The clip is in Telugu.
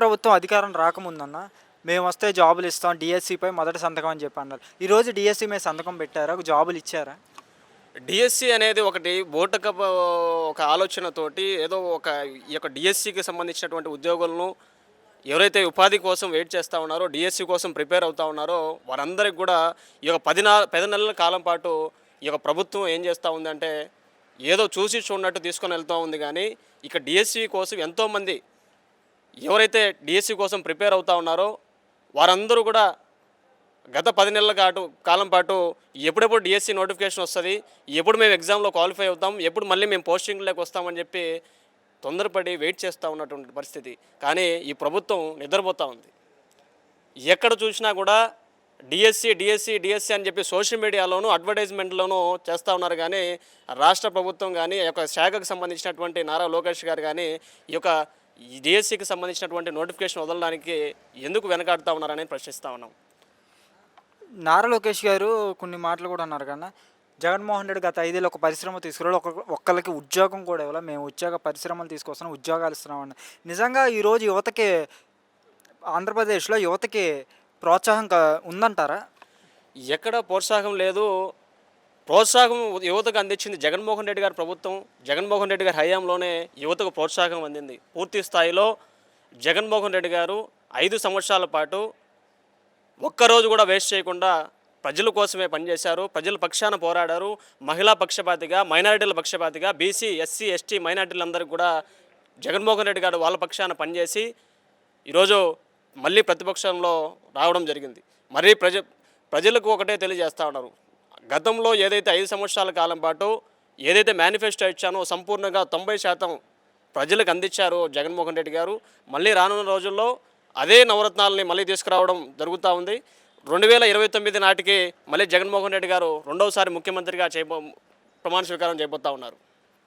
ప్రభుత్వం అధికారం రాకముందన్న మేము వస్తే జాబులు ఇస్తాం డిఎస్సిపై మొదటి సంతకం అని చెప్పి అన్నారు. ఈరోజు డిఎస్సి మీద సంతకం పెట్టారా? జాబులు ఇచ్చారా? డిఎస్సి అనేది ఒకటి బోటక ఒక ఆలోచనతోటి ఏదో ఒక ఈ యొక్క డిఎస్సికి సంబంధించినటువంటి ఉద్యోగులను ఎవరైతే ఉపాధి కోసం వెయిట్ చేస్తూ ఉన్నారో డిఎస్సి కోసం ప్రిపేర్ అవుతూ ఉన్నారో వారందరికి కూడా ఈ యొక్క పది పది నెలల కాలం పాటు ఈ యొక్క ప్రభుత్వం ఏం చేస్తూ ఉందంటే ఏదో చూసి చూడనట్టు తీసుకొని వెళ్తూ ఉంది. కానీ ఇక డిఎస్సి కోసం ఎంతోమంది ఎవరైతే డిఎస్సి కోసం ప్రిపేర్ అవుతా ఉన్నారో వారందరూ కూడా గత పది నెలల కాటు కాలం పాటు ఎప్పుడెప్పుడు డిఎస్సి నోటిఫికేషన్ వస్తుంది ఎప్పుడు మేము ఎగ్జామ్లో క్వాలిఫై అవుతాం ఎప్పుడు మళ్ళీ మేము పోస్టింగ్లోకి వస్తామని చెప్పి తొందరపడి వెయిట్ చేస్తూ ఉన్నటువంటి పరిస్థితి. కానీ ఈ ప్రభుత్వం నిద్రపోతూ ఉంది. ఎక్కడ చూసినా కూడా డిఎస్సి డిఎస్సి డిఎస్సి అని చెప్పి సోషల్ మీడియాలోనూ అడ్వర్టైజ్మెంట్లోనూ చేస్తూ ఉన్నారు కానీ రాష్ట్ర ప్రభుత్వం కానీ ఈ యొక్క శాఖకు సంబంధించినటువంటి నారా లోకేష్ గారు కానీ ఈ యొక్క డిఎస్సికి సంబంధించినటువంటి నోటిఫికేషన్ వదలడానికి ఎందుకు వెనకాడుతూ ఉన్నారని ప్రశ్నిస్తూ ఉన్నాం. నారా లోకేష్ గారు కొన్ని మాటలు కూడా అన్నారు కన్నా జగన్మోహన్ రెడ్డి గత ఐదేళ్ళు ఒక పరిశ్రమ తీసుకురాడు ఒక ఒక్కరికి ఉద్యోగం కూడా ఇవ్వాలి మేము ఉద్యోగ పరిశ్రమలు తీసుకొస్తున్నాం ఉద్యోగాలు ఇస్తున్నామని. నిజంగా ఈరోజు యువతకి ఆంధ్రప్రదేశ్లో యువతకి ప్రోత్సాహం క- ఉందంటారా? ఎక్కడ ప్రోత్సాహం లేదు. ప్రోత్సాహం యువతకు అందించింది జగన్మోహన్ రెడ్డి గారి ప్రభుత్వం. జగన్మోహన్ రెడ్డి గారి హయాంలోనే యువతకు ప్రోత్సాహం అందింది. పూర్తి స్థాయిలో జగన్మోహన్ రెడ్డి గారు ఐదు సంవత్సరాల పాటు ఒక్కరోజు కూడా వేస్ట్ చేయకుండా ప్రజల కోసమే పనిచేశారు. ప్రజల పక్షాన పోరాడారు. మహిళా పక్షపాతిగా మైనారిటీల పక్షపాతిగా బీసీ ఎస్సీ ఎస్టీ మైనారిటీలందరూ కూడా జగన్మోహన్ రెడ్డి గారు వాళ్ళ పక్షాన పనిచేసి ఈరోజు మళ్ళీ ప్రతిపక్షంలో రావడం జరిగింది. మరీ ప్రజ ప్రజలకు ఒకటే తెలియజేస్తా ఉన్నారు. గతంలో ఏదైతే ఐదు సంవత్సరాల కాలం పాటు ఏదైతే మేనిఫెస్టో ఇచ్చానో సంపూర్ణంగా తొంభై శాతం ప్రజలకు అందించారు జగన్మోహన్ రెడ్డి గారు మళ్ళీ రానున్న రోజుల్లో అదే నవరత్నాలని మళ్ళీ తీసుకురావడం జరుగుతూ ఉంది. రెండు వేల ఇరవై తొమ్మిది నాటికి మళ్ళీ జగన్మోహన్ రెడ్డి గారు రెండవసారి ముఖ్యమంత్రిగా చేయబో ప్రమాణ స్వీకారం చేయబోతా ఉన్నారు.